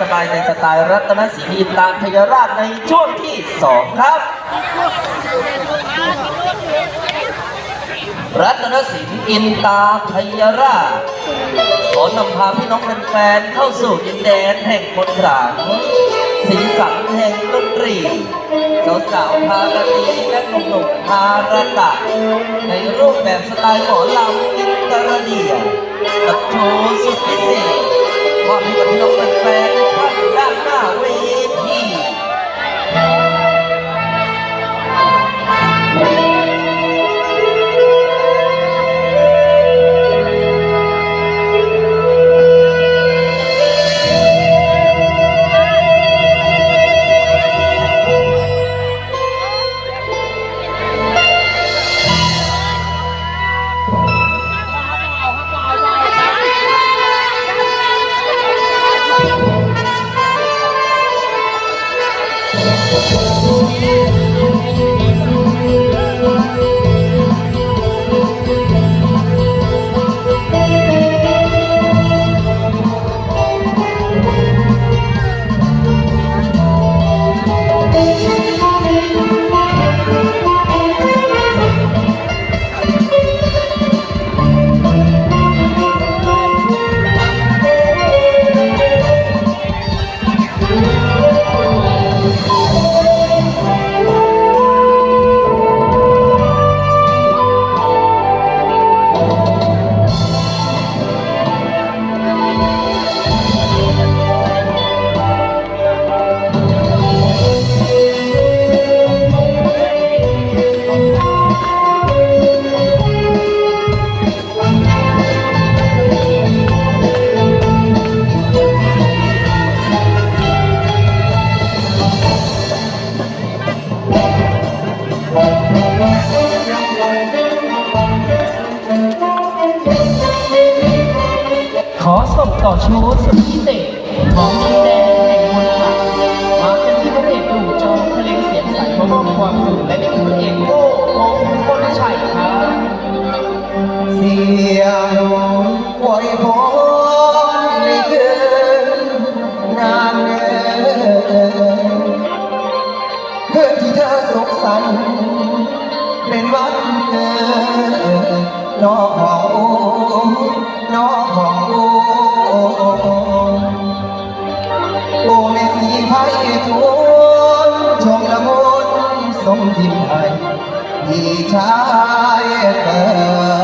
สไตล์ในสไตล์รัตนศรีอินตามพยราชในช่วงที่สองครับ รัตนศิลป์อินตาพยราชขอนำพาพี่น้องแฟนๆเข้าสู่ดินแดนแห่งมนขลังสีสันแห่งดนตรีสาวๆพาราตีและหนุ่มๆพาราตะ ในรูปแบบสไตล์หมอลำอินเตอร์เดียกับโชว์สุดพิเศษ มอบให้กับพี่น้องแฟนๆท่านด้านหน้าวี ชายเกิ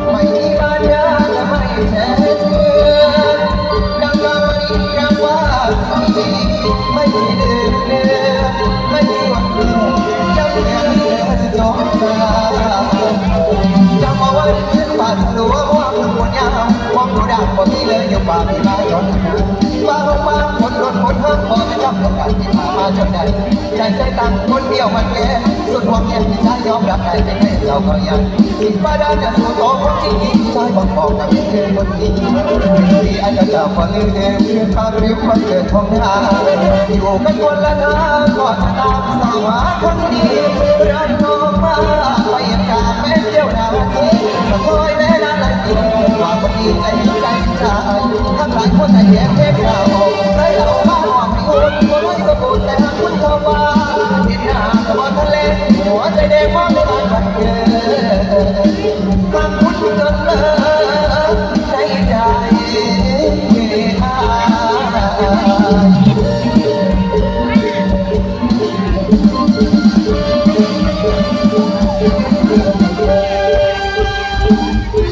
ใจใจตังคนเดียวมันแก่สุดห่วงแย่พี่ชายยอมรับได้เป็นให้เจ้าก็ยังสิฟ้าดานจะสู้ต่อคนที่ยิ่งใจบอกบอกกับเพื่อนคนนี้ที่อาจจะจับคนลืมเดิมเพื่อนพาริบมันเกิดของทาอยู่กันคนละทาก่อนตามสาวาคนดีรันน้องมาไปยังกาแม่เที่ยวนาทีสะคอยแม่นาลันทีความดีใจใจใจทั้งหลายคนใจแย่เพเราได้เรา ว่าทิศทางตะวทะเลหัวใจแดงว่าไม่อาจบันเกินคำพูดจนเลิกใจใจหาย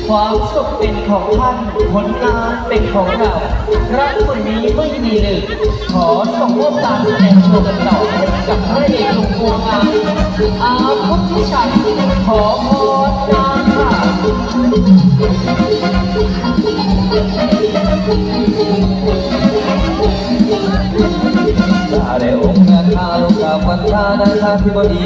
ความสุขเป็นของท่านผลงานเป็นของเรารักคนนี้ไม่มีลืมขอส่งมอบการแสดงโชว์กันต่อให้กับพระเอกหนุ่มพวงงามอาพุทธิชัยขอพรนางค่ะ ข้าได้องค์นาคาลูกกาปัญญานาคาธิบดี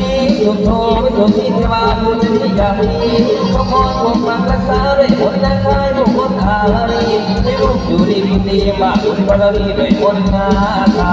มีสุขโทวิสุทธิเทวาภูชนิยามีขอพรปกปักรักษาด้วยผลนาคายทุกคนอารีให้ลูกอยู่ดีมีดีมากบุญบารมีด้วยผลนาคา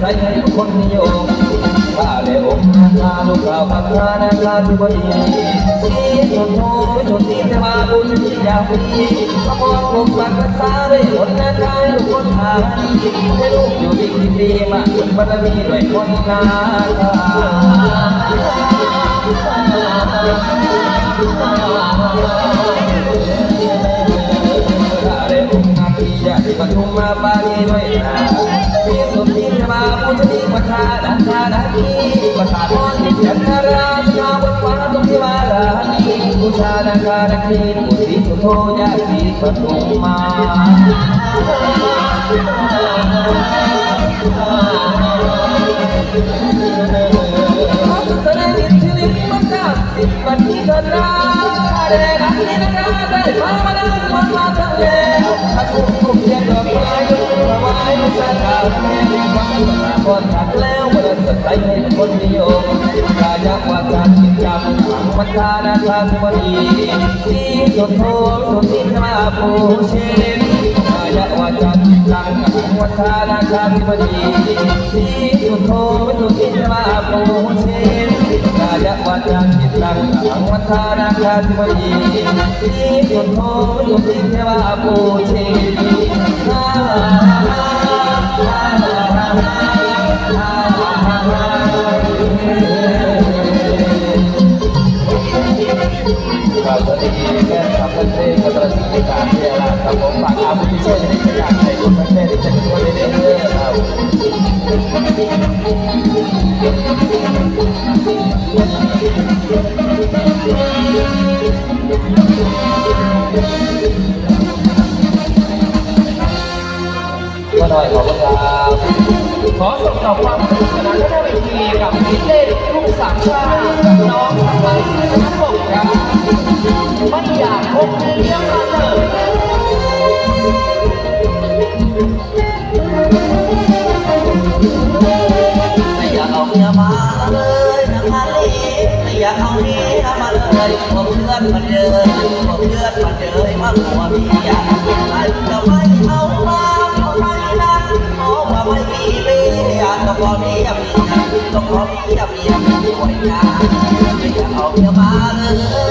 ใสให้ทุกคนนิยมข้าได้องค์นาคาลูกกล่าวปัญญานาคาธิบดีที่สุดโทวิสุทธิเทวาบุญที่ยาวปีพระมรปกปักรักษาด้วยผลนาคาทุกคนหาให้ลูกอยู่ดีกินดีมาบุญบารมีด้วยคนนาคาข้าได้องค์นาคียาสิปฐุมมาปานีด้วยนะ คีประสาทมอนจันทราสกาบนฟ้าตุทิวารานีบูชาดักาดังคีมุสีสุโธยาสีปฐุมมาขอแส ดงอิทธิฤทธิ์มันน่าสิบปันที่เธอนาแด่ดังนี้นะได้พามาดังมันมาทั้งแล้วถ้าทุกทุกเทียนมายบูชาดาวเทียนวันนี้มาคนถักแล้ววันสดใสให้คนนิยมกาจาจิตกรรมวัฒนาคาธิบดีสีสุโธสุทธิธมาปูเชนกายวาจาจิตตักังวัฏานาคาธิบดีสีสุโธวิสุทธิเทวาปูเชนกายวาจาจิตตังกังวัฏานาคาธิบดีสีสุโธวิสุทธิเทวาปูเชน ครับสวัสดีแฟนคลับแฟนเพลงกระสิบการเวลาครับผมฝากอาบุญเชื่อในกิจการในคนแฟนเพลงที่จะเป็นคนเล่นเด้อครับ ขอส่งต่อความสนุกสนานและเวทีกับพิเล่ลูกสามชากับน้องสไปซ์ธนปกครับไม่อยากพบเลี้ยงมาเลยไม่อยากเอาเมียมาเลยนะคะลีไม่อยากเอาเมียมาเลยผมเพื่อนมาเจอผมเพื่อนมาเจอมาหัวเมียไอ้จะไม่เอามาเอา เมียเมียต้องขอเมียเมียสวยงามไม่อยากเอาเมียมาเล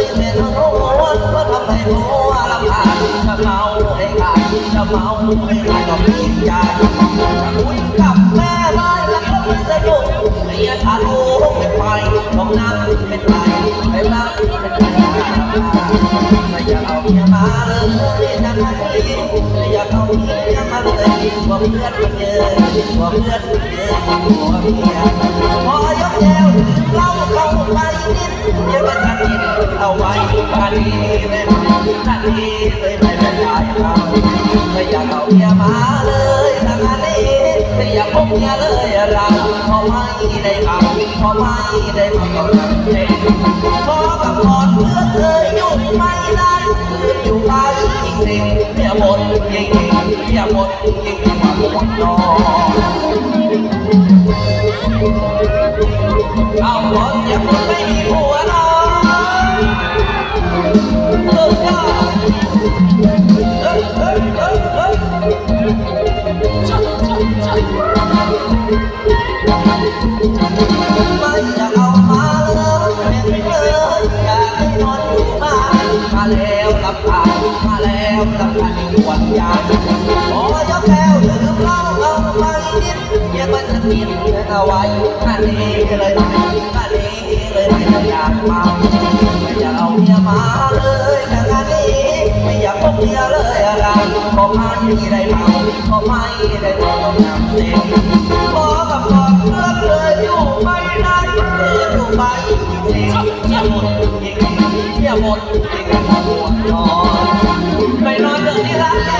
ยเป็นโทษว่าทำให้หัวลำพานจะเมาให้ขาดจะเมาให้ขาดก็มีใจ ไม่สนุกเมียทาลูกเป็นไปของนั่งเป็นไปไปนั่งเป็นไปไม่อยากเอาเมียมาเลยนะไม่อยากเอาเมียมาเลยว่าเพื่อนมันเยอะว่าเพื่อนมันเยอะว่าเมียพอยกแก้วเล่าเข้าไปนิดเดี๋ยวมันจะกินเอาไว้ทันทีเลยทันทีเลยไม่เป็นไรเราไม่อยากเอาเมียมาเลย ไม่อยากพบเมียเลยเราพอไม่ได้เอาพอไม่ได้มาก็จำเป็นพอกับก่อเลือกเลยอยู่ไม่ได้อยู่ไปจริงๆเมียหมดจริงๆเมียหมดจริงๆมาหมดนอน ไว้อันนี้เลยไหมอันนี้เลยไหมอยากมาไม่อยากเอาเมียมาเลยแต่งานนี้ไม่อยากพบเมียเลยอะไรก็ไม่ได้เมาก็ไม่ได้เมาต้องนำเสียงบอกกับบอกเพื่อนเลยอยู่ไม่ได้อยู่ไปจริงๆอย่าหมดจริงๆอย่าหมดจริงหัวนอนไปนอนเถอะที่รักนะ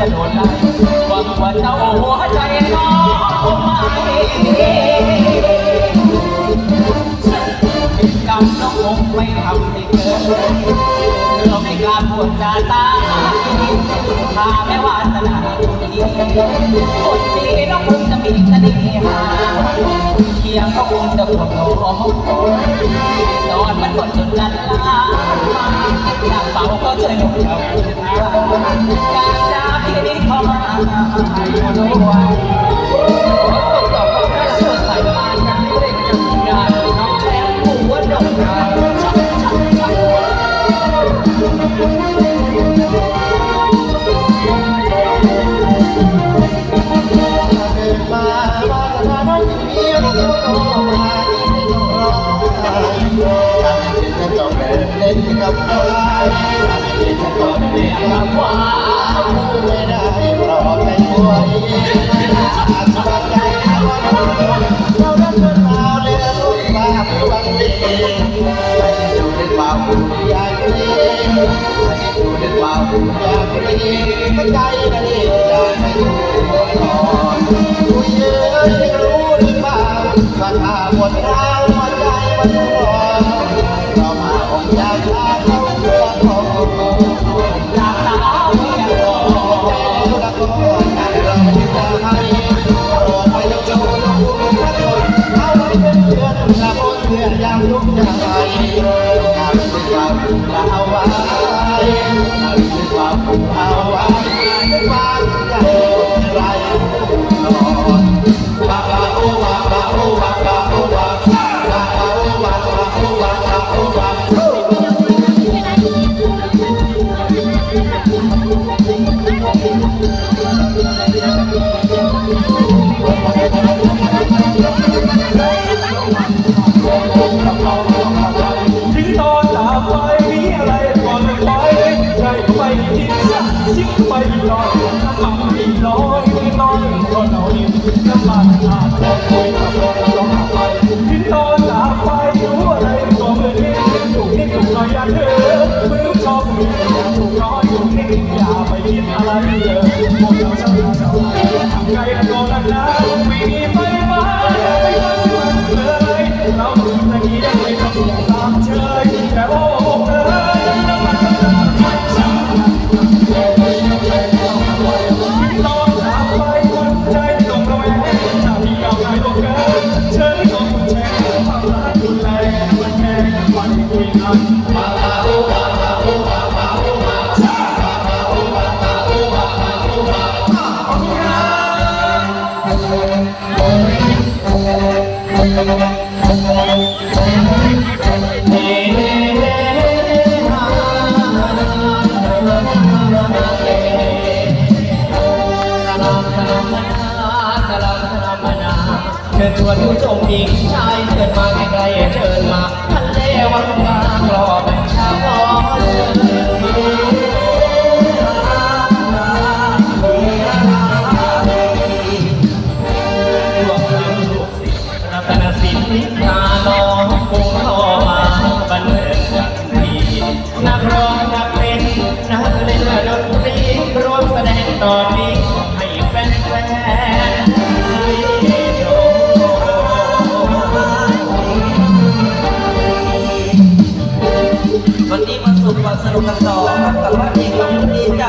จะโดนไล่หวังว่าเจ้าหัวใจน้องไม่กรรมน้องคงไม่ทำให้เกิดเราไม่กล้าพูดจาตาถ้าแม้ว่าสนาคนดีคนดีน้องคงจะมีเสน่หาเคียงก็คงจะควบคุมตอนมันคนจนจันลา อยากเป่าก็เจอหนุ่มเจ้าการดาที่นี้ขอมาอยู่ด้วยขอส่งต่อความรักสดใสายปากันที่ได้จัดงานน้องแชมป์หัวดอกชักชักชัก กับใครการเป็นจะต้องเดินกับใครไม่ได้รอให้ป่วยอาสบายใจเราดันเดินมาเรือรุ่นมาผู้บังเวไปดูในความอยากเรียนไปดูในความอยากดีไม่ใจนะนี่อยากให้ดูก่อนคุยเอ้ยรู้หรือเปล่าว่าถ้าหมดแรงหัว เอนจากไปมีอะไรก่อนไปใครไปที่ชิคไปลอยน้ำมันมีลอยนอนก็นอนน้ำมันอาบลอยคุยกับลอยลองไปถึงตอนจากไปรู้อะไรก็ไม่เห็นอยู่นิ่งอยู่หน่อยอย่าเถอไม่รู้ชอบมีอย่าถูกร้อยอยู่นิ่งอย่าไปคิดอะไรเลยพวกเราชาวนาชาวไร่ทำไงกันก่นนะ หญิงชายเชิญมาใกล้ๆเชิญมาทะเลวัง นุกมาสนุกกันต่อกับว่าเองวันนี้จะ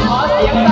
ขอเสียง